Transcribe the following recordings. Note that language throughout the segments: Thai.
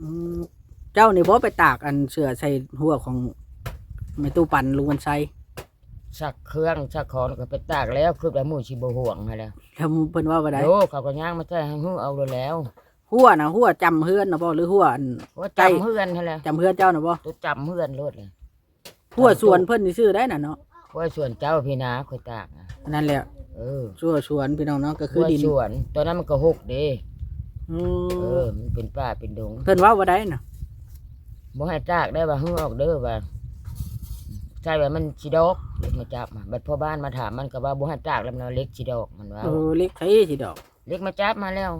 อืมเจ้านี่บ่ไปตากอันเสือใส่หัวของแม่ตู้ปั่นลุงวันไซสักเครื่องสักของก็ไปตากแล้วคือแบบหมู่สิบ่ห่วงให้แล้วแล้วเพิ่นว่าบ่ได้โอ้เขาก็ย่างมาใส่ให้ฮู้เอาเลยแล้วหัวน่ะหัวจำเฮือนน่ะบ่หรือหัวอันว่าไก่จำเฮือนให้แล้วจำเฮือนเจ้าน่ะบ่ตัวจำเฮือนโลดเลยหัวสวนเพิ่นนี่ซื้อได้น่ะเนาะเพราะว่าส่วนเจ้าพี่นาค่อยตากอะอันนั่นแหละเออชั่วสวนพี่น้องเนาะก็คืคืออดินส่วนตอนนั้นมันก็หกเด้ อืเอมอมันเป็นป่าเป็นดงเพิ่นว่าบ่ได้น่ะบ่ให้ตากได้ว่าฮื้อออกเด้อว่าใช่ว่ามันสิดอกเล็กมาจับมาบัดพ่อบ้านมาถามมันก็ว่าบ่ให้ตากแล้วมันเอาเล็กสิดอกมันว่า เออเล็กไทยสิดอกเล็กมาจับมาแล้ว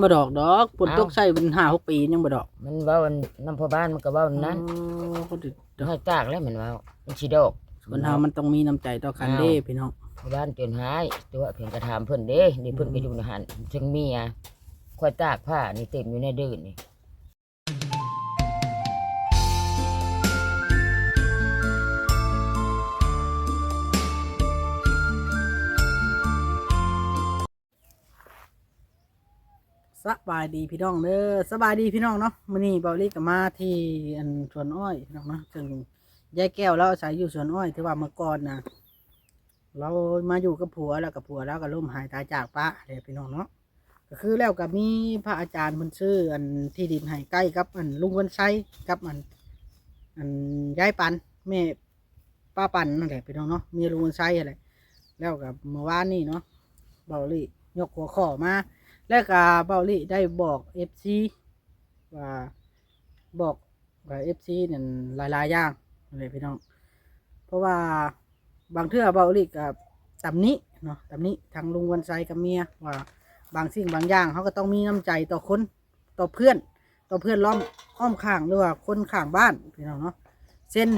บ่ดอกดอกฝนเอ้าตกใส่เป็น5 6ปียังบ่ดอกมันเว่ามันน้ำพ่อบ้านมันก็เว่านั้นอ๋อบ่ได้บ่ให้ตากแล้วมันว่ามันสิดอก คนเฮามันต้องมีน้ำใจต่อกันเด้พี่น้องพ่อบ้านจนหายตัวเพียงกระถามเพิ่นเด้นี่เพิ่นก็อยู่ในหันจึงมีอะ คอยตากผ้านี่เต็มอยู่ในดื้นนี่สบายดีพี่น้องเด้อสบายดีพี่น้องเนาะมื้อนี้เบาลี่ก็มาที่อันสวนอ้อยพี่น้องเนาะซึ่งยายแก้วเราอาศัยอยู่สวนอ้อยที่ว่าเมื่อก่อนนะเรามาอยู่กับผัวแล้วกับผัวแล้วก็ล่มหายตายจากปะเลยพี่น้องเนาะ ก็คือแล้วก็มีพระอาจารย์เพิ่นชื่อ อันที่ดินให้ใกล้กับ อันลุงวันไซกับอัน อันยายปันแม่ป้าปันนั่นแหละพี่น้องเนาะมีลุงวันไซอะไรแล้วกับเมื่อวานนี่เนาะเบาลี่ยกหัวข้อมา แล้วก็เบาลี่ได้บอกเอฟซีว่าบอกว่าเอฟซีเนี่ยหลายๆอย่างเลยพี่น้อง เพราะว่าบางเทื่อเบาลี่กับตำนี้เนาะตำนี้ทางลุงวันไซกับเมียว่า บางสิ่งบางอย่างเขาก็ต้องมีน้ำใจต่อคนต่อเพื่อน ต่อเพื่อนล้อมอ้อมข้างหรือว่าคนข้างบ้านพี่น้องเนาะเส้น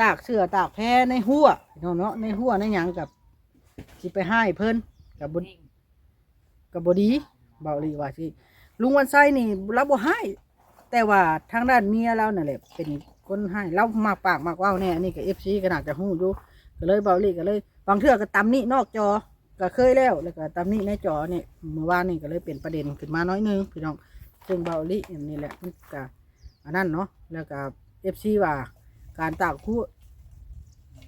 ตากเสื้อตากแพรในหัวพี่น้องเนาะในหัวในหยังกับสิไปให้เพิ่นกับบกับบดีเบาลีว่าสิลุงวันไซนี่ราบ่ให้แต่ว่าทางด้านเมียเราเนั่นแหละเป็นคนให้เรามากปากมากว่าแน่นี่ก็เอฟซีขนาดจะหู้อยู่ก็เลยเบาลีก็เลย บางเทื่อก็ตำนี่นอกจอ ก็เคยแล้วแล้วก็ตำนี่ในจอเนี่ยเมื่อวานนี่ก็เลยเป็นประเด็นขึ้นมาน้อยนึงพี่น้องซึ่งเบาหลีอันนี้แหละมันก็อันนั้นเนาะแล้วก็เอฟซีว่า การตากคู่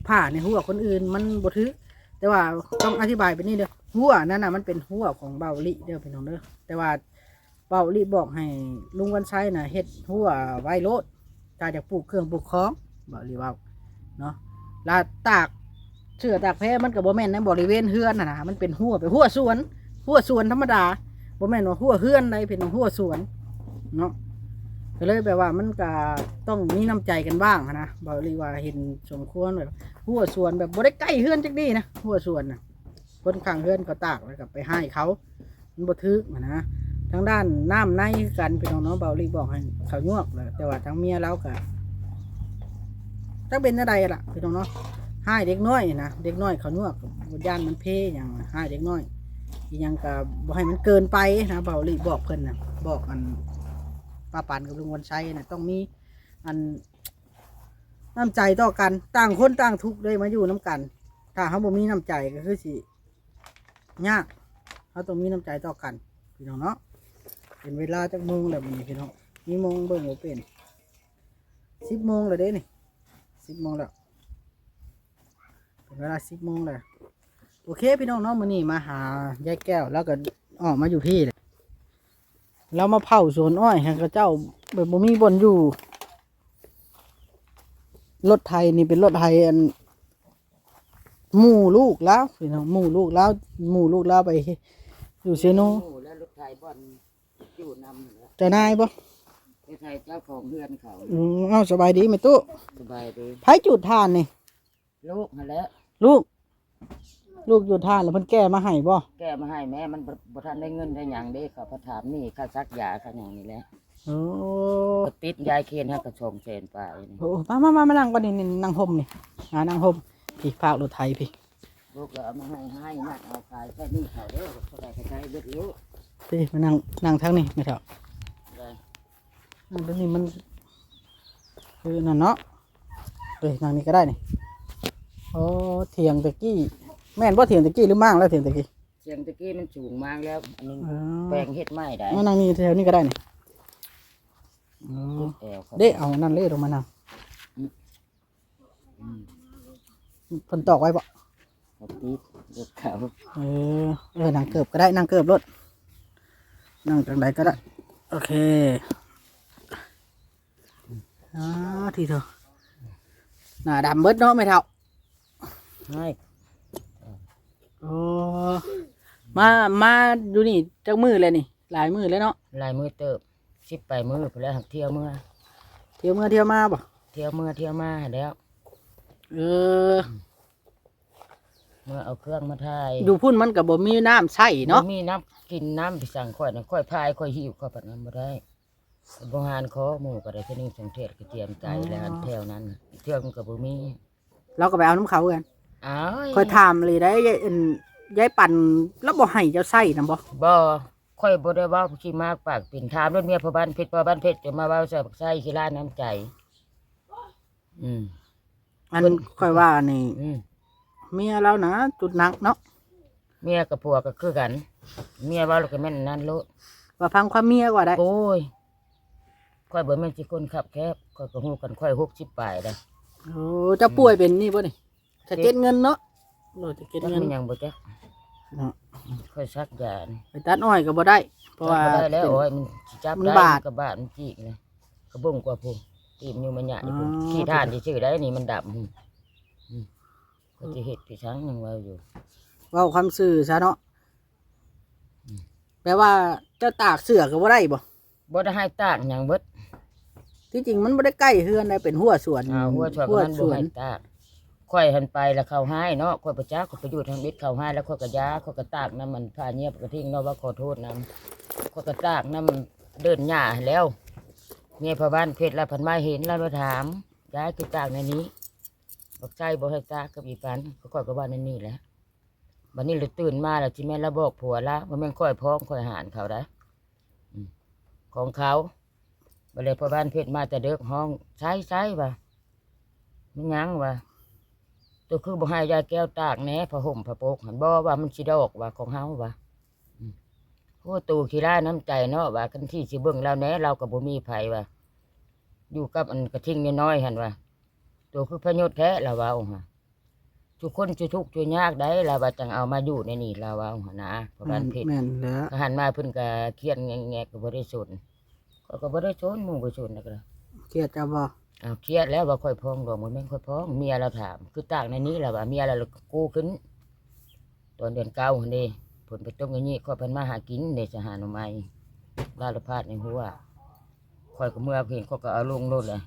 ผ้าในหัวคนอื่นมันบ่ถือแต่ว่าต้องอธิบายไปนี่เด้อหัวนั่นน่ะมันเป็นหัวของเบาลิเด้อพี่น้องเด้อแต่ว่าเบาลิบอกให้ลุงวันชัยน่ะเฮ็ดหัวไว้โลดถ้าจะปลูกเครื่องปลูกของเบาลิว้าเนาะแลาตาก เสือตากแพรมันก็บ่แม่นในบริเวณเฮือนน่ะนะมันเป็นหัวเป็นหัวสวน หัวสวนธรรมดาบ่แม่นว่าหัวเฮือนใดเป็นหัวสวนเนาะก็เลยแปลว่ามันก็ต้องมีน้ำใจกันบ้างนะเบาลิว่าเห็นสมควรแบบหัวสวนแบบบ่ได้ใกล้เฮือนจักดีนะหัวสวนนะคนข้างเฮือนก็ตากแล้วก็ไปให้เขามันบ่ทึกอะนะทางด้านน้ำในกันพี่น้องเนาะเบาลีบอกให้เขายวกเลยแต่ว่าทางเมียเราก็ถ้าเป็นอะไรล่ะพี่น้องเนาะ ให้เด็กน้อยนะเด็กน้อยเขายวกย่านมันเพอย่างให้เด็กน้อยอียังก็บ่ให้มันเกินไปนะเบาลีบอกเพิ่นนะบอกอันป้าปันกับลุงวันชัยนะต้องมีอันน้ำใจต่อกันต่างคนต่างทุกข์ได้มาอยู่น้ำกัน ถ้าเขาบ่มีน้ำใจก็คือสิยากเขาต้องมีน้ำใจต่อกันพี่น้องเนาะเป็นเวลาจักโมงแล้วมันพี่น้องมีโมงเบิ่งบ่เป็นสิบโมงแล้วเด้นี่สิบโมงแล้ว เป็นเวลาสิบโมงแล้วโอเคพี่น้องเนาะมื้อนี้มาหายายแก้วแล้วก็ออกมาอยู่ที่เลยเรามาเผาสวนอ้อยแห่งกระเจ้าแบบบ่มีบนอยู่รถไทยนี่เป็นรถไทยอันหมู่ลูกแล้วพี่น้องหมู่ลูกแล้วหมู่ลูกแล้วไปอยู่เซโนโอ้แล้วรถไถบ่อนอยู่นำแล้วเจะนายปะรถไถเจ้าของเฮือนเขาอืมเอาสบายดีไหมตู้สบายดีไผจุดทานนี่ลูกหั่นแหล้ว ลูก ลูกจุดทานแล้วเพิ่นแก้มาให้บ่แก้มาให้แม่มันบ่บ่ทันได้เงินได้หยังเด้เขาพอถามนี่ค่าซักยาค่าหยังนี่แหละโอ้ก็ติดยายเคนให้กระชงเชนไปนี่โหมามามามานั่งก่อนนี่นี่นั่งห่มนี่อ่านั่งห่มพี่ภาครถไทยพี่ ลูกก็เอามาให้ให้นักเอาขายแค่นี้เขาเด้อเท่าไหร่ก็ใช้เบิดลูกพี่มานั่งนั่งทางนี้ไม่เถอะได้นั่งตรงนี้มัน คือนั่นเนาะเอ้ยนั่งนี่ก็ได้นี่ โอ้เถียงตะกี้ แม่นบ่เถียงตะกี้หรือมั่งแล้วเถียงตะกี้เสียงตะกี้มันสูงมากแล้วอันนี้อ๋อแปลงเฮ็ดไม้ได้มานั่งนี่แถวนี้ก็ได้นี่อ๋อแอวเขาเด้เอานั่นเล่ลงมานั่งอืมเพิ่นตอกไว้บ่เขาตีดรถเขาเออเออนั่งเกือบก็ได้นั่งเกือบรถนั่งจังใดก็ได้ โอเคอ่าทีเถอะหน้าดำเบิดเนาะไม่เท่า ให้โอ้มามาดูนี่จักมือเลยนี่ หลายมือเลยเนาะลายมือเติบสิบไปมือไปแล้วหักเที่ยวมือเที่ยวเมื่อเที่ยวมาบ่เที่ยวมือเที่ยวมาแล้วเออเมื่อเอาเครื่องมาถ่ายอยู่พุ่นมันกับบ่มีน้ำใส่เนาะบ่มีน้ำกินน้ำไปสั่งค่อยนะค่อยพายค่อยหิวก็ปัดน้ำมาได้บงหารขอหมู่ก็ได้แค่นี้สงเทศก็เตรียมใจแล้วอันแถวนั้นน่ะเที่ยวมันกับบ่มีเราก็ไปเอาน้ำเขากัน อ้าวคอยถามเลยได้ยายอั่นยายปั่นแล้วบ่ให้เจ้าใส่นะบ่บ่ค่อยบ่ได้เว้าขี้มากปากปิ่นถามรถเมียพ่อบ้านเพชรพ่อบ้านเพชรจะมาเว้าใส่ปักไส้ขี้ร้านน้ำใจ อืม อันค่อยว่านี่อืม เมียเรานะจุดหนักเนาะเมียกับผัวก็คือกัน เมียเว่าแล้วก็แม่นนั่นโลดว่าฟังความเมียกว่าได้โอ้ยค่อยบ่แม่นสิคนขับแคบค่อยก็ฮู้กันค่อย60ปลายได้โอ้เจ้าป่วยเป็นนี่บ่นี่ จะเก็บเงินเนาะโลจะเก็บจักเงินมันหยังบ่จักเนาะค่อยซักยานี่ไปตัดอ้อยก็บ่ได้ เพราะว่าจับบ่ได้แล้วเป็นโอ้ยมันสิจับมันได้บาด มันก็บาดมันจีกเลยกระบุ้งกว่าพุ่นตีมอยู่มันหยะนี่พุ่นอ๋อ ขี้ทานที่ชื่อได้นี่มันดำพุ่นอืมก็สิเฮ็ดพี่ช้างยังว่าอยู่ เว้าความซื่อซะเนาะแปลว่าเจ้าตากเสื้อก็บ่ได้บ่บ่ได้ให้ตากหยังเบิดที่จริงมันบ่ได้ใกล้เฮือนได้เป็นหัวสวนอ่าหัวชวนหัวมันสบ่วนให้ตาก ค่อยหันไปแล้วเขาให้เนาะค่อยประจักษ์ค่อยไปอยู่ทางเบ็ดเขาให้แล้วค่อยก็ยาค่อยก็ตากน้ำมันผ้าเงียบกระทิ้งเนาะว่าขอโทษนำค่อยก็ตากน้ำเดินหญ้าแล้วเมียพ่อบ้านเพชรล้วเพันมาเห็นแล้วมาถามย้ายคือตากในนี้บอกใจบ่ให้ตากกับอีปันก็ค่อยก็ว่านในนี่แหละวันนี้เลยตื่นมาแล้วที่แม่นระบอกผัวละว่าแม่ค่อยพ้องค่อยหานเขาได้ของเขาบัดเลยพ่อบ้านเพชรมาแต่เด็กห้องใช้ใช้ว่ะมันยังว่ะ ตัวคือบ่ให้ยายแก้วตากแหน่ผ้าห่มผ้าโปกหันบ่ว่ามันสิดอกว่าของเฮาว่ะอืมโอ้ตูขี้ร้ายน้ำใจเนาะว่ากันที่สิเบิ่งแล้วแหน่เราก็บ่มีไผว่ะอยู่กับอันกระทิงน้อยๆหั่นว่ะตัวคือพญดแท้ละว่าเอาหะทุกคนจะทุกข์จะยากได้ละว่าจังเอามาอยู่ในนี่ละว่าเอาหะนะพ่อบ้านเพชรแม่นแล้วก็หันมาเพิ่นก็เครียดแงะๆก็บ่ได้สนก็ก็บ่ได้สนหมู่บ่สนนะก็เครียดจะบ่ อ้าเครียดแล้วว่าค่อยพองดอกมันแม่ค่อยพองเมียเราถาม คือต่างในนี้แหละว่าเมียเรากู้ขึ้น ตอนเดือนเก้าหั่นเด้ผลไปตกอย่างนี้ค่อยเพิ่นมาหากินเด้จะหาน่อไม้ลาดพาดในหัวค่อยก็เมื่อเห็นเขาก็เอาลงรถเลย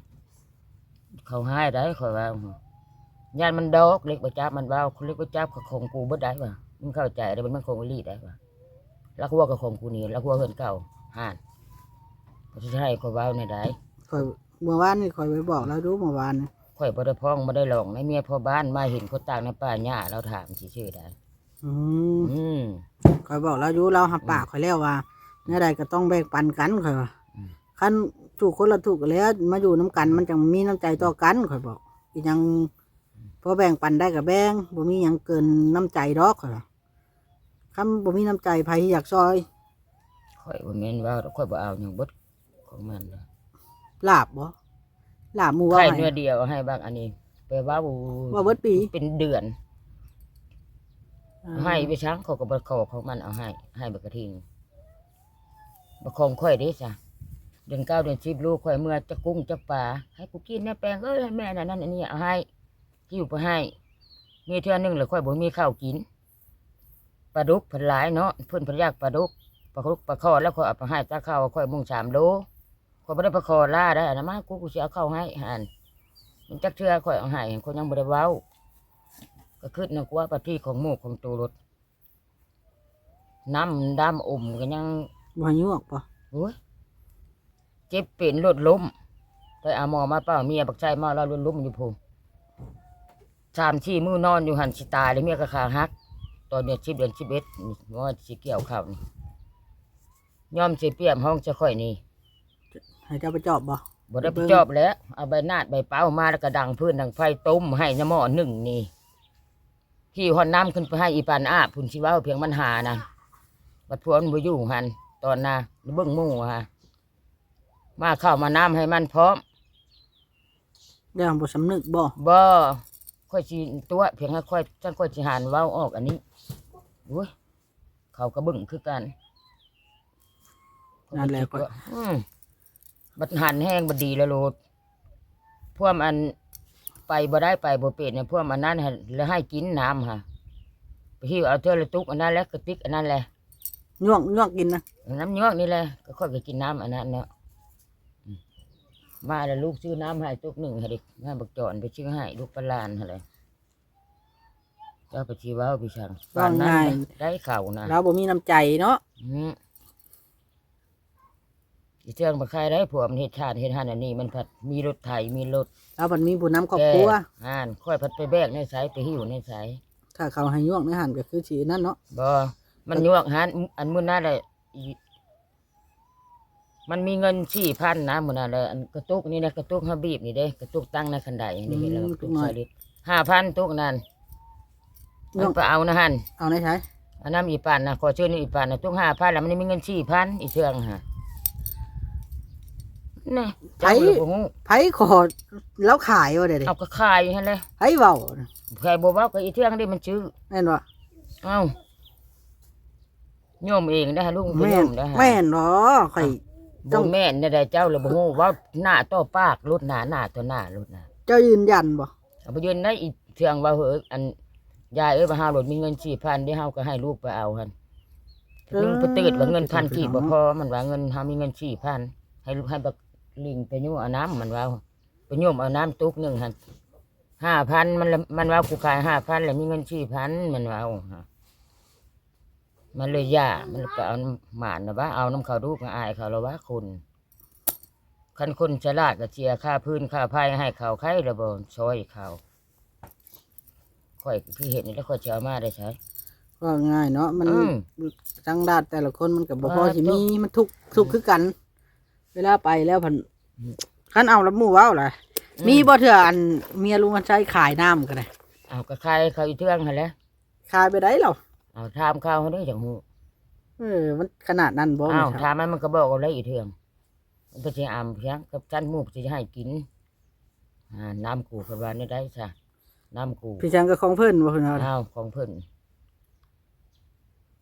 เขาให้ได้ค่อยว่าญาติมันดอกเล็กประจับมันเว้าเล็กประจับก็ของกูบ่ได้ว่ะมึงเข้าใจได้มันมันคงรีได้ว่ะลักหัวกับของกูนี่ลักหัวเฮือนเก่าห่านก็สิให้ข่อยว้าในใดข่อย เมื่อวานนี่ข่อยไปบอกแล้วดูเมื่อวานนี่ข่อยบ่ได้พ้องบ่ได้หลองในเมียพ่อบ้านมาเห็นคนต่างในป่าหญ้าเราถามสิชื่อใดอืมอืมข่อยบอกแล้วอยู่เราหับปากข่อยแล้วว่าเนื้อใดก็ต้องแบ่งปันกันข่อยว่าอืม คันถูกคนละถูกก็แล้ว มาอยู่น้ำกันมันจังมีน้ำใจต่อกันข่อยบอกอีหยังพอแบ่งปันได้ก็แบ่งบ่มีหยังเกินน้ำใจดอกข่อยว่าคำบ่มีน้ำใจไผอยากซอย ข่อยบ่แม่นเว่าดอกข่อยบ่เอาหยังเบิดของมันนะ ลาบบ่ลาบหมูว่าไข่ให้เนื้อเดียวให้บางอันนี้ไปเว่าว่าเบิดปีเป็นเดือน ให้ไปช้างเขาก็บ่ขอของมันเอาให้ ให้บักกระทิงบ่ของข่อยเด้จ้ะเดือนเก้าเดือนสิบลูกข่อยเมื่อจะกุ้งจะปลาให้กูกินแม่แปลงเอ้ยแม่นั่นนั่นอันนี้เอาให้ที่อยู่ไปให้ มีเทื่อนึงแล้วข่อยบ่มีข้าวกินปลาดุกเพิ่นหลายเนาะเพิ่นเพิ่นอยากปลาดุกปลาดุกปลาคอแล้วข่อยเอาไปให้ตาข้าวข่อยมุ่งสามโล ข่อยบ่ได้ปลาคอล่าได้อันนั้นมากูกูสิเอาเข้าวให้หันมันจักเทื่อข่อยเอาให้ข่อยยังบ่ได้เว้า ก็คิดนะว่าประที่ของหมู่ของตัวรถน้ำดำอมก็ยังบ่ยั่วกบ่โอ้ยเจ็บเป็นรถล้มไปเอาหมอมาเปล่าเมียบักใจมาแล้วรถล้มอยู่พูสามที่มือนอนอยู่หันสิตายเลยเมียก็ขาหัก ตอนเดือนสิบเดือนสิบเอ็ดนี่ว่าสิเกี่ยวข้าวนี่ยอมสิเปียมห้องจะค่อยนี่ ให้เจ้าไปจอบบ่บ่ได้ไปจอบแล้วเอาใบนาดใบเป้ามาแล้วก็ดังพื้นดังไฟต้มให้น้ำหม้อหนึ่งนี่พี่หอนน้ำขึ้นไปให้อีปานอาพุ่นสิเว่าเพียงมันหานะบัดพวนบ่อยู่หันตอนน่ะเบิ่งหมู่ฮะมาเข้ามาน้ำให้มันพร้อมเรื่องบ่สำนึกบ่บ่ค่อยสิตัวเพียงแค่ค่อยจังค่อยสิหานเว้าออกอันนี้โอ้ยเขาก็เบึ้งคือกันนั่นแหละก็อืม บัดหันแห้งบัดดีแล้วโลดพวกมันไปบ่ได้ไปบ่เป็นเนี่ยพวกมันนั้นให้แล้วให้กินน้ำค่ะไปหิวเอาเทื่อละตุกอันนั้นแหละกระติกอันนั้นแหละย่วงย่วงกินนะน้ำยวกนี่แหละก็ค่อยก็กินน้ำอันนั้นเนาะอืมมาแล้วลูกซื้อน้ำให้ตุกหนึ่งให้เด็กงานบักจอนไปชื่อให้ลูกปลาลานอะไรเจ้าไปชีว้าวพี่ช่างว่านั้นง่ายได้เข่านะเราบ่มีน้ำใจเนาะ อืมอีเทืองมาใครได้ผัวมันเฮ็ดชาติเฮ็ดหันอันนี้มันผัดมีรถไถมีรถเราบัดมีผู้นำครอบครัวแก่อ่านค่อยผัดไปแบกในสายไปหิวในสายถ้าเขาให้ย่วงในหันก็คือสินั่นเนาะบ่มันยวกหันอันมื้อนั้นแหละอีมันมีเงินสี่พันนะมื้อนั้นแหละอันกระตุกนี่นะกระตุกฮาบีบนี่เด้กระตุกตั้งในคันไดนี่เห็นแล้วกระตุกสลิดห้าพันตุกนั่นมันไปเอานะฮันเอาในใช้อันนั้นอีปานนะขอเชิญอีปานนะตุกห้าพันแล้วมันมีเงินสี่พันอีเทืองฮะ นี่เจ้าเลยบ่ฮู้ไผขอแล้วขายว่าเด้ดิเอาก็ขายหั่นแหละไผเว้าใครบ่เว้าก็อีเทืองได้มันชื่อแม่นบ่เอ้าโยมเองได้ฮะลุงก็แม่โยนมได้ฮะแม่นเนาะข่อย ต้บ่อง แม่นได้ได้เจ้าเลยบ่ฮู้ว่าหน้าต่อปากรถหน้าหน้าต่อหน้ารถหน้าเจ้ายืนยันบ่เอาไปยืนในอีเทืองว่าเฮ้ออันยายเอ้ยว่าหารถมีเงิน4,000เดี๋ยวเฮาก็ให้ลูกไปเอาหั่นลุงไปตืดว่าเงินพันกี่บ่พอมันว่าเงินเฮามีเงิน4,000ให้ลูกให้บัก ลิงไปยุ่เอาน้ำมันว่าไปยุ่มเอาน้ำตุกหนึงหั่น5,000มันละมันว่ากูขาย5,000แล้วมีเงิน4,000มันว่าเอาฮะมันเลยย่ามันก็เอาหมานนะว่าเอาน้ำเขาดูก็อายเขาแล้วว่าคุณคันคนฉลาดก็เจียค่าพื้นค่าไผ่ให้เขาไข่ระบช่วยเขาค่อยคือเห็นนี่แล้วค่อยจะเอามาได้ใช้ก็ง่ายเนาะมันอืมทางด้านแต่ละคนมันก็บ่พออ่าสิถูมีกมันทุกข์ทุกข์คือกัน เวลาไปแล้วพันอืมคันเอาแล้วหมู่เว้าล่ะ มีบ่เถื่ออันเมียลุงกันใช้ขายน้ำก็ได้เอากระใครเขาอีเทืองหั่นแหล้วขายไปได้เหรอเอาถามข้าวเขาได้จังหูเออ มันขนาดนั้นบ่อ้าวแม่ถามมันมันก็บอกเอาเลยอีเทืองมันก็จะอำเพียงกับจันหมูกจะให้กินอ่าน้ำกูพบาลนี่ได้ใช่น้ำกูพี่ช้างก็ของเพิ่นบ่เพิ่นเอาอ้าวของเพิ่น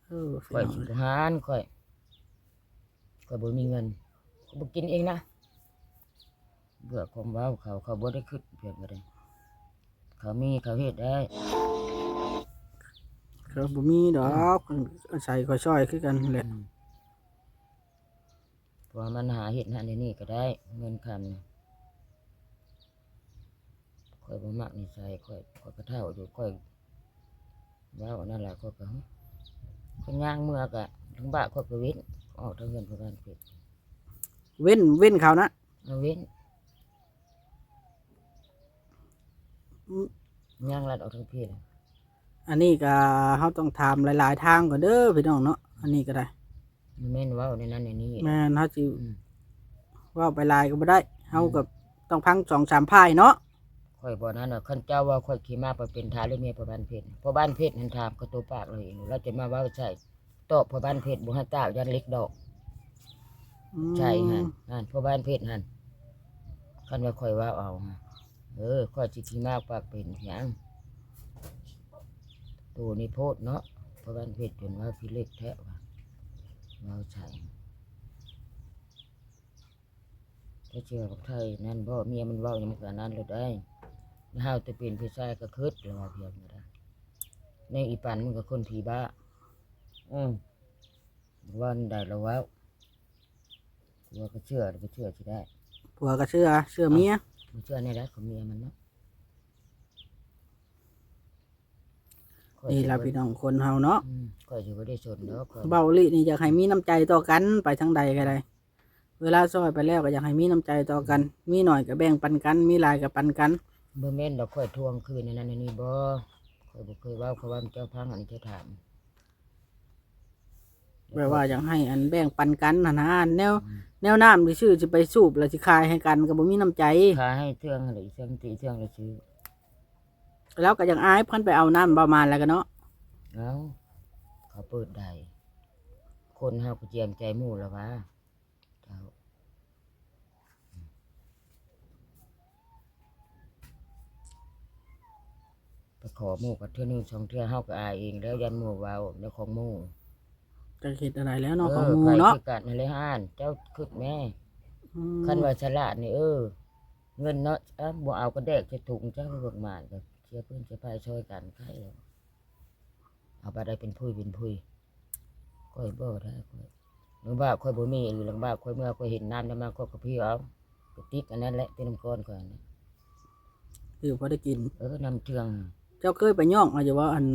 เออค่อยสิบหานค่อยค่อยบ่มีเงินเขา บ่กินเองนะเบื่อของเว้าเขาเขาบ่ได้คิดเพียงบ่ได้เขามีเขาเฮ็ดได้ครับบ่มีดอกใส่ก็ช่อยคือกันแหละเพราะว่ามันหาเฮ็ดหาในนี่ก็ได้ เงินคำนี่ค่อยบ่มักนิสัยค่อยค่อยก็เท่าอยู่ค่อยเว้านั่นแหละค่อยก็ค่อยย่างเมื่อกะทั้งบ้านค่อยก็เว้นออกทั้งเงินประกันเพ็ด เว้นเว้นเขานะเอาเว้นอืมย่างลัดออกทั้งเพศอันนี้ก็เฮาต้องถามหลาย ๆ ทางก่อนเด้อพี่น้องเนาะอันนี้ก็ได้มันแม่นเว้าในนั้นในนี้แม่นเฮาสิอืมเว่าไปหลายก็บ่ได้เฮาก็ต้องพังสองสามพายเนาะข่อยบ่นั้นน่ะคันเจ้าว่าข่อยขี่มาไปเป็นทาหรือเมียพ่อบ้านเพชรพ่อบ้านเพชรหันถามก็ตัวปากเลยเราจะมาเว้าใช่ตอบพ่อบ้านเพชรบ่ให้ตากยันเล็กดอกอืม ใช่ฮะนั่นพ่อบ้านเพชรนั่นคันว่าข่อยว่าเอาฮะเออข่อยสิขี่มากปากเป็นหยังตัวนี้โพดเนาะพ่อบ้านเพชรจนว่าพี่เล็กแท้ว่าเว้าใช่ถ้าเชื่อกับไทยนั่นบ่เมียมันเว้าอย่างมันก็นั้นเลยได้เฮาจะเป็นพี่ชายก็คิดแล้วว่าเพียงบ่ได้ในอีปันมันก็คนผีบ้า อืมวันได้แล้วเว้า ว่าก็เชื่อก็เชื่อสิได้ผัวก็เชื่อเชื่อเมียมันเชื่อในรักของเมียมันเนาะข้อยนี่สิล่ะบ่พี่น้องคนเฮาเนาะอืมข้อยสิบ่ได้สนเนาะข้อยเบาลินี่อยากให้มีน้ำใจต่อกันไปทางใดก็ได้ เวลาซอยไปแล้วก็อยากให้มีน้ำใจต่อกัน มีหน่อยก็แบ่งปันกัน มีหลายก็ปันกันบ่แม่นดอกข้อยทวงคืนในนั้นในนี้บ่ข้อยบ่เคยเว้าเขาว่ามันเจ้าพังอันนี้เจ้าถามแปลว่าอยากให้อันแบ่งปันกันนะนะแนวอืม แนวน้ำหรือชื่อจะไปสูบแล้วสิขายให้กันกับ่มีน้ำใจ ขายให้เชื่องหรือเชื่องตีเชื่องก็ซื้อแล้วก็ยังอายเพิ่นไปเอาน้ำประมาณอะไรกันเนาะแล้วเขาเปิดได้คนห้าก็เจียมใจมู่แล้ววะไปขอหมู่กับเทื่อนึงสองเทื่อเฮาก็อาเองแล้วยันหมู่เว้าแล้วของหมู่ จะคิดอะไรแล้วเนาะเอของอหมูไผเนาะคือกันนั่นเลยห่าน เจ้าคึกแม่อืมคันว่าฉลาดนี่เออ เงินเนาะอะบ่เอาก็แดกจะถุงเจ้าเบิกมานก็เชียร์เพิ่นเชียร์พายช่วยกันใครแล้วเอาไปได้เป็นพุยเป็นพุยค่อยบ่ได้ค่อยหรือว่าค่อยบ่มีหรือหลังบ้าค่อยเมื่อค่อยเห็นน้ำได้มาค่อยก็พี่เอากระติกอันนั้นแหละเป็นน้ำก้อนก่อนนะคือพอได้กิน เออน้ำเทือง เจ้าเคยไปย่องมาอยู่ว่าอัน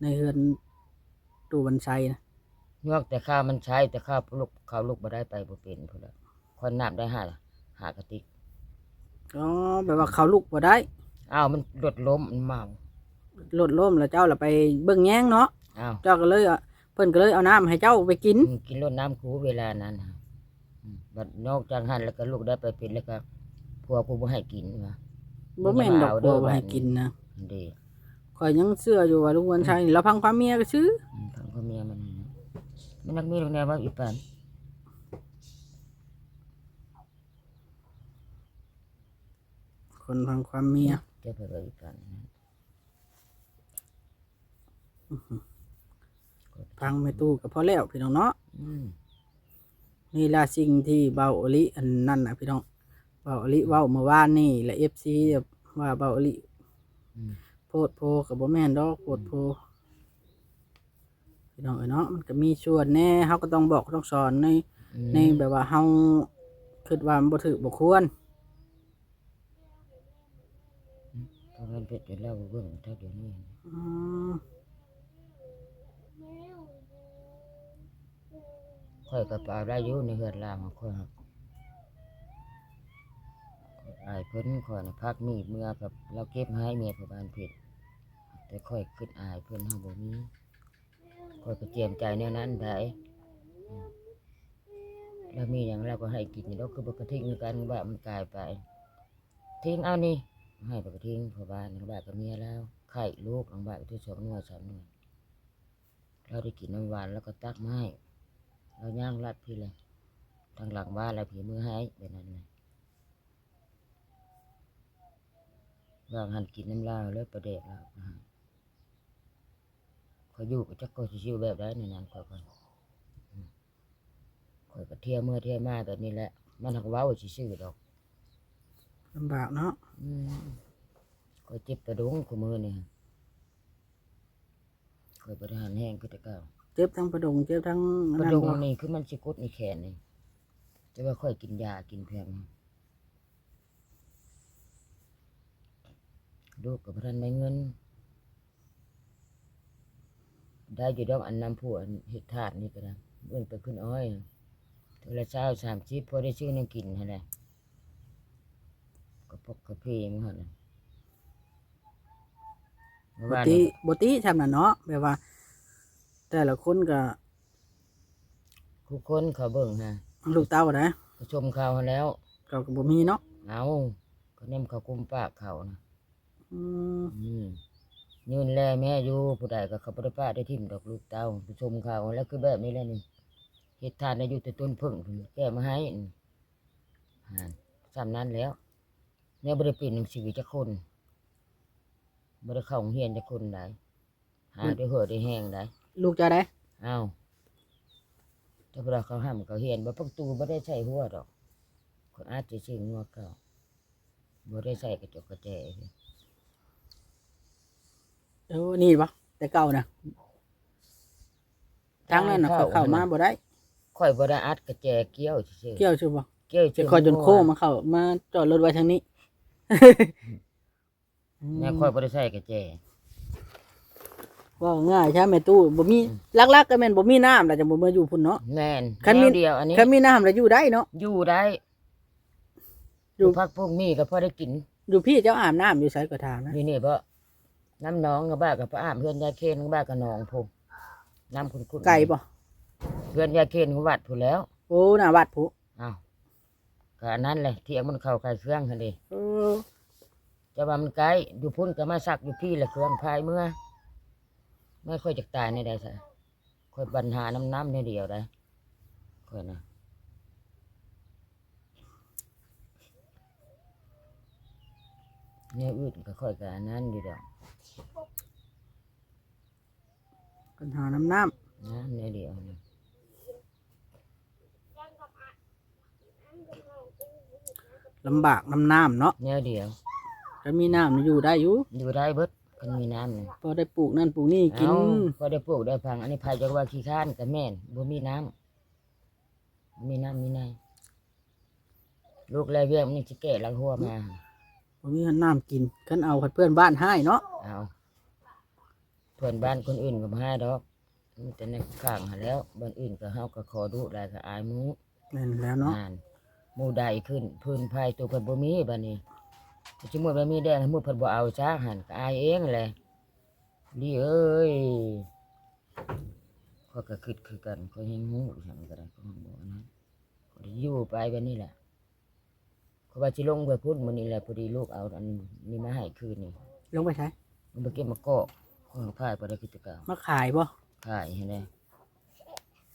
ในเฮือน ตู้บันไซนะยอกแต่ข้าวมันใช้แต่ข้าวลูกข้าวลูกบ่ได้ไปบ่เป็นพุ่นละคนน้ำได้ห้าหากระติกอ๋อแบบว่าเขาลุกบ่ได้อ้าวมันรถล้มมันเมาลดล้มแล้วเจ้าละไปเบิ่งแย้งเนาะอ้าวเจ้าก็เลยอะเพิ่นก็เลยเอาน้ำให้เจ้าไปกิน อืมกินรถน้ำคูเวลานั้นน่ะอืมบัดนอกจากหันแล้วก็ลูกได้ไปเป็นแล้วก็ผัวกูบ่ให้กินว่าบ่แม่นดอกเอาเด้บ่อว่าให้บัดนี้กินนะอันเดี ข่อยยังเชื่ออยู่ว่าลุงวันชัยนี่เราพังความเมียก็ซื้ออืมทาง พ่อเมียมันมันนักมีตรงแนวว่าอีปานคนพังความเมียเจ้าไปว่าอีปานนะพังไม่ตู้ก็พอแล้วพี่น้องเนาะนี่ละสิ่งที่เบาอลิอันนั่นนะพี่น้องเบาอลิเว้าเมื่อวานนี่และ FC ว่าเบาอลิโพดโพกับบ่แม่นดอกโพดโพ พี่น้องเอ้ยเนาะมันก็มีส่วนแน่เฮาก็ต้องบอกต้องสอนในอืมในแบบว่าเฮาคิดว่ามันบ่ถูกบ่ควรเพราะมันเป็นอยู่แล้วเบิ่งเท่าเดี๋ยวนี้อืมค่อยกระเป๋าได้อยู่ในเฮือนลามของค่อยครับอายเพิ่นค่อยน่ะพักมีดเมื่อกับเราเก็บให้เมียผู้บ้านผิดแต่ค่อยคิดอายเพิ่นเฮาบ่มี คอยก็เจียมใจแนวนั้นได้อืมแล้วมีหยังเราก็ให้กินอยู่แล้วคือบ่กระทิ้งกันว่ามันกลายไป ทิ้งเอานี่ให้ปกระทิ้งผู้บ้านหลังบ้านกับเมียแล้วไข่ลูกหลังบ้านก็ที่สองหน่วยสามหน่วยเราได้กินน้ำหวานแล้วก็ตักไม้เราย่างรัดพี่เลยทางหลังบ้านแล้วผีมือให้แบบนั้นเลยบางหันกินน้ำลาวแล้วประเดกแล้ว นะฮะเขาอยู่กับจักก็ชิวๆแบบได้ในนั้นคอยก่อนอืมข้อยก็เที่ยวเมื่อเที่ยวมาแบบนี้แหละ มันหักเว้าชิวๆดอกลำบากเนาะอืมข้อยเจ็บกระดุงกูมือนี่ข้อยบริหารแห้งคือแต่เก่าเจ็บทั้งประดงเจ็บทั้งอันกระนั้นดุงบ่นี่คือมันสิกุดในแขนนี่จะว่าค่อยกินยากินเพียงลูกกับพระทันได้เงิน ได้อยู่ดอกอันนำผู้อันเห็ดถาดนี่ก็ได้เบิ่นไปขึ้นอ้อยเทอละเช้าสามสิบพอได้ชื่อนั่งกินหั่นแหละกระพกกระเพงหั่นน่ะเมื่อบ่วานตินี่บ่ติทำน่ะเนาะแบบว่า แต่ละคนก็ทุกคนเขาเบิ่งฮะลูกเต้านะเขาชมเขาหั้นแล้วเขาก็บ่มีเนาะเอาเขาเนมเขากุมปากเขานะอืมอืม ยืนแลแม่อยู่ผู้ใดก็เขาบ่ได้ป้าได้ทิ่มดอกลูกเต้าผู้ชมเขาแล้วคือแบบนี้แหละนี่เฮ็ดทานได้อยู่แต่ต้นพึ่งพุ่นแก้มาให้นี่ห่านซ้ำนั้นแล้วแม่บ่ได้เป็นหนังชีวิตจักคนบ่ได้เข้าโรงเรียนจักคนใดหาได้หัวได้แห้งได้ลูกเจะได้อ้าวถ้าพวกเราเขาห้ามเขาเฮียนบ่ปักตูบ่ได้ใส่หัวดอกเขาอาจจะชื่องัวเก่าบ่ได้ใส่กระจกกระแจ เออนี่บ่แต่เก่านะทางนั้นน่ะเขาเข้ามาบ่ได้ข่อยบ่ได้อัดกระแจเกี้ยวซื่อๆเกี่ยวใช่บ่เกี้ยวจะคอยจนโค้งมาเข้ามาจอดรถไว้ทางนี้แม่ข่อยบ่ได้ใส่กระแจ ว่าง่ายใช่ไหมตู้บ่มีลักๆก็แม่นบ่มีน้ำแล้วจะบ่มาอยู่พุ่นเนาะ แม่นคันมีแนวเดียวอันนี้คันมีน้ำแล้วอยู่ได้เนาะ อยู่ได้อยู่ อยู่พักพวกนี้ก็พอได้กิน อยู่พี่เจ้าอาบน้ำอยู่ไสก็ถามนะนี่นี่บ่ น้ำหน้องกับบ้ากับป้าอามเพื่อนยายเคนกับบ้ากับหนองพุ่นน้ำขุ่นๆไก่บ่เพื่อนยายเคนของวัดพุ่นแล้วโอ้หน้าวัดผู้อ้าวก็อันนั้นแหละเที่ยงมันเข้าไก่เครื่องหั่นดิเออจะว่ามันไกลอยู่พุ่นก็มาสักอยู่พี่ละเครื่องพายเมื่อไม่ค่อยจะตายในใดซะค่อยปัญหาน้ำน้ำในเดียวได้ค่อยนะอเนี่ยอื่นก็ค่อยกับอันนั้นอยู่ดอก ปัญหาน้ำน้นะเนี่ยเดียวนะำลำบากน้ำน้ำเนาะเนี่ยเดียว ถ้ามีน้ำอยู่ได้อยู่อยู่ได้เบิดกันมีน้ำนี่พอได้ปลูกนั่นปลูกนี่กิน เอาก็ได้ปลูกได้พัง อันนี้พายจากว่าขี้ข้านกับแม่นบ่มีน้ำบ่มีน้ำมีในลูกแลเวียงมันยังสิแก่ลังหัวมา ผมมีน้ำกินกันเอาเพื่อนบ้านให้เนาะเอาเพื่อนบ้านคนอื่นก็บ่ให้ดอกมีแต่ในข้างหันแล้วบ้านอื่นก็เฮาก็ขอดูแลก็อายหมูแม่นแล้วเนาะอ่านหมู่ใดขึ้นพื้นภัยตัวเพิ่นบ่มีบัดนี้สมมุติว่ามีแดงหมู่เพิ่นบ่เอาจ้าหันก็อายเองแหละดีเอ้ยข้อยก็คิดคือกันข้อยยังฮู้หยังก็ได้ข้อยบ่อันนั้นข้อยได้อยู่ไปแบบนี้แหละ ข้อยว่าสิลงไปพุ่นมื้อนี้แหละพอดีลูกเอาอันนี้มาให้คืนนี่ลงไปใช้มันไปเก็บมะกอกข้อยก็พายไปได้กิจกรรมมาขายบ่ขายให้ได้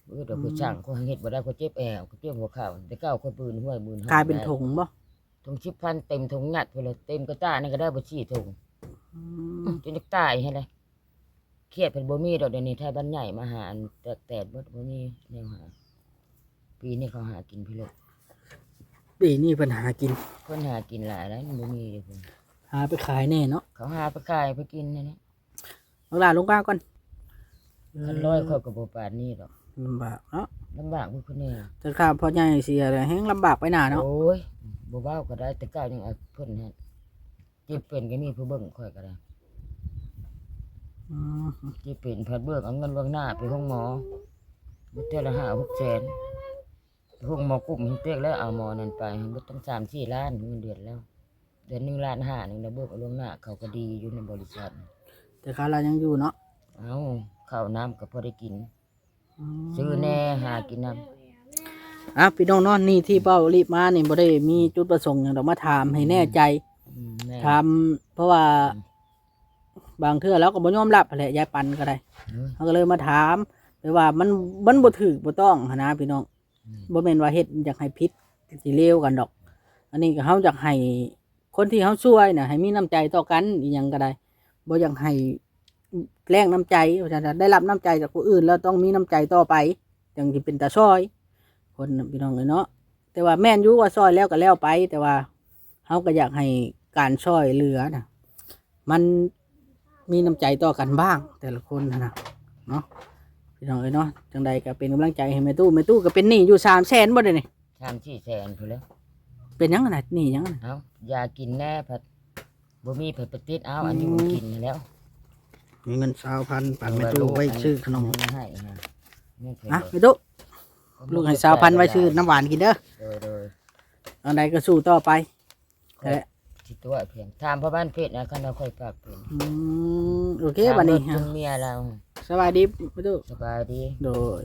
เออเดี๋ยวผู้ช่างเขาเฮ็ดบ่ได้เขาเจ็บแอวเขาเจ็บหัวเข่าแต่ก้าวเขาปืนห้วยปืนขายเป็นถุงบ่ถุงชิบพันเต็มถุงหยัดไปเลยเต็มกระต้านี่ก็ได้บ่ชี้ถุงอืมจนจะตายให้เลยเครียดเป็นบ่มีดอกเดี๋ยวนี้ไทยบ้านใหญ่มาหาอันแตกแตดบ่บ่มีแนวหาปีนี้เขาหากินพี่ลูก ปีนี้ปัญหากินเพิ่นหากินหลายแล้วบ่มีเลยเพิ่นหาไปขายแน่เนาะเขาหาไปขายไปกินนี่นะเอาล่ะลงกลางก่อนคันร้อยเขาก็บ่ปานนี้ดอกลำบากเนาะลำบากเพิ่นคนนี้แต่ข้าพ่อใหญ่เสียแล้วแห้งลำบากไปหนาเนาะโอ้ยบ่เว้าก็ได้แต่ก้าวยังเอาเพิ่นนั่นเจ็บเป็นก็มีผู้เบิ่งค่อยก็ได้อืมที่เป็นพัดเบิกเอาเงินเบื้องหน้าไปห้องหมอมุดเท่าละห้าหกแสน ไปห้องหมอกลุ่มเตี้ยแล้วเอาหมอนั่นไปมุดตั้งสามสี่ล้านเงินเดือนแล้ว เดือนหนึ่งล้านห้าหนึ่งนะเบิกเอาล่วงหน้า เขาก็ดีอยู่ในบริษัท แต่ข้าเรายังอยู่เนาะเอาข้าวน้ำก็พอได้กินอืมซื้อแน่หากินน้อะพี่น้องเนอนนี่ที่เป้ารีบมานี่บ่ได้มีจุดประสงค์อย่างดอกมาถามให้แน่ใจำอืมแม่ถามเพราะว่าบางเทื่อเราก็บ่ยอมรับแหละยายปันก็ได้เอ้ยเขาก็เลยมาถามไปว่ามันมันบ่ถูกบ่ต้องหั้นนะพี่น้องอืม บ่แม่นว่าเฮ็ดอยากให้ผิดสิเลวกันดอก อันนี้ก็เฮาอยากให้คนที่เฮาช่วยน่ะให้มีน้ำใจต่อกันอีหยังก็ได้บ่อยากให้แรงน้ำใจเพราะฉะนั้นได้รับน้ำใจจากผู้อื่น แล้วต้องมีน้ำใจต่อไปจังสิเป็นตาช่วยคนพี่น้องเอ้ยเนาะแต่ว่าแม่นอยู่ว่าช่วยแล้วก็แล้วไป แต่ว่าเฮาก็อยากให้การช่วยเหลือน่ะมันมีน้ำใจต่อกันบ้าง แต่ละคนนะเนาะ พี่น้องเอ้ยเนาะจังใดก็เป็นกำลังใจให้แม่ตู้แม่ตู้ก็เป็นหนี้อยู่สามแสนบ่ได้นี่สามสี่แสนพอแล้วเป็นหยังไงหนี้หยังไงเอายากินแน่ผัดบ่มีผัดปฏิดเอาอันนี้มันกินแล้วมีเงินสาวพันปันแม่ตู้ไว้ซื้อขนมให้ให้นี่เถอะแม่ตู้ลูกให้สาวพันไว้ซื้อน้ำหวานกินเด้อโดยโดย จังใดก็สู้ต่อไปแต่ ที่ตัวเพียงถามพ่อบ้านเพชรนะคันเราค่อยฝากเป็นอืมโอเคบัดนี้ถามรถจุงเมียเราสวัสดีแม่ตู้สบายดี โดย